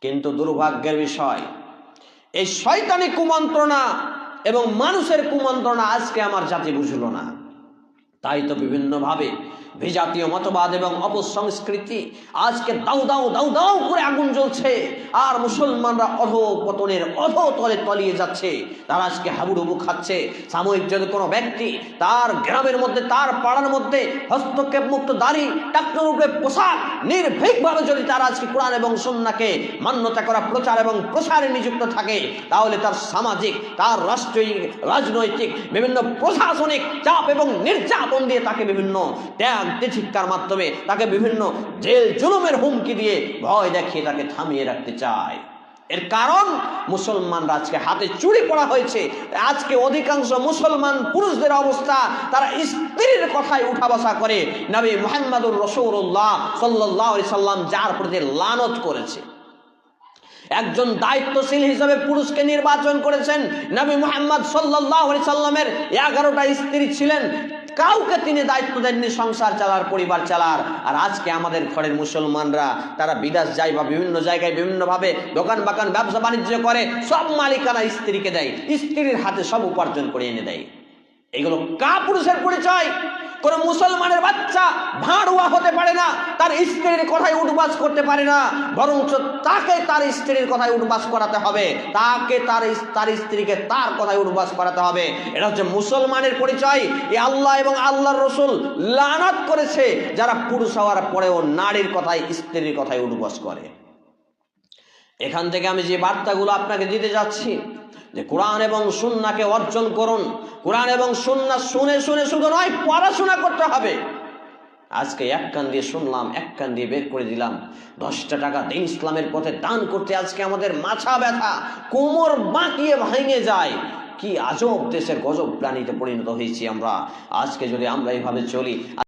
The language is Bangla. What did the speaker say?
কিন্তু দুর্ভাগ্যের বিষয়। এই শয়তানি কুমন্ত্রণা এবং মানুষের কুমন্ত্রণা আজকে আমার জাতি বুঝলো না। তাই তো বিভিন্নভাবে বিজাতীয় মতবাদ এবং অপসংস্কৃতি। আজকে দাউ দাউ দাউ দাউ করে আগুন জ্বলছে। আর মুসলমানরা অধ পতনের অধ তলে তলিয়ে যাচ্ছে। তারা আজকে হাবুডুবু খাচ্ছে। সাময়িক যদি কোনো ব্যক্তি তার গ্রামের মধ্যে, তার পাড়ার মধ্যে হস্তক্ষেপ মুক্ত দাড়ি উপরে পোশাক, নির্ভীকভাবে যদি তারা আজকে কোরআন এবং সন্নাকে মান্যতা করা প্রচার এবং প্রসারে নিযুক্ত থাকে, তাহলে তার সামাজিক, তার রাষ্ট্রীয়, রাজনৈতিক, বিভিন্ন প্রশাসনিক চাপ এবং নির্যাতন দিয়ে তাকে বিভিন্ন ত্যাগ তিঠিক্ষার মাধ্যমে তাকে বিভিন্ন জেল জুলুমের হুমকি দিয়ে ভয় দেখিয়ে তাকে থামিয়ে রাখতে চায়। এর কারণ, মুসলমানরা আজকে হাতে চুরি পড়া হয়েছে। আজকে অধিকাংশ মুসলমান পুরুষদের অবস্থা, তারা স্ত্রীর কথায় উঠা বসা করে। নবী মোহাম্মদুর রসৌল্লাহ সাল্লাহ সাল্লাম যার প্রতি লানত করেছে। একজন দায়িত্বশীল হিসাবে পুরুষকে নির্বাচন করেছেন। নবী মোহাম্মদ সাল্লাহ সাল্লামের এগারোটা স্ত্রী ছিলেন। কাউকে তিনি দায়িত্ব দেননি সংসার চালার, পরিবার চালার। আর আজকে আমাদের ঘরের মুসলমানরা, তারা বিদেশ যায় বা বিভিন্ন জায়গায় বিভিন্নভাবে দোকান বাকান ব্যবসা বাণিজ্য করে, সব মালিকানা স্ত্রীকে দেয়। স্ত্রীর হাতে সব উপার্জন করে এনে দেয়। এগুলো কা পুরুষের পরিচয়। কোন মুসলমানের বাচ্চা ভাঁড়ুয়া হতে পারে না, তার স্ত্রীর কথায় উঠবাস করতে পারে না, বরঞ্চ তাকে তার স্ত্রীর কথায় উঠবাস করাতে হবে। তাকে তার তার স্ত্রীকে তার কথায় উঠবাস করাতে হবে। এটা হচ্ছে মুসলমানের পরিচয়। এই আল্লাহ এবং আল্লাহর রসুল লানাত করেছে, যারা পুরুষ হওয়ার পরেও নারীর কথায়, স্ত্রীর কথায় উঠবাস করে। এখান থেকে আমি যে বার্তাগুলো আপনাকে দিতে যাচ্ছি যে কোরআন এবং সুন্নাকে অর্জন করুন। কোরআন এবং সুন্না শুনে শুনে শুধু নয়, পড়াশোনা করতে হবে। আজকে এক কান দিয়ে শুনলাম, এক কান দিয়ে বের করে দিলাম। দশটা টাকা দিন ইসলামের পথে দান করতে আজকে আমাদের মাথা ব্যথা, কোমর বাঁকিয়ে ভেঙে যায়। কি আজব দেশের গজব প্রাণীতে পরিণত হয়েছি আমরা। আজকে যদি আমরা এইভাবে চলি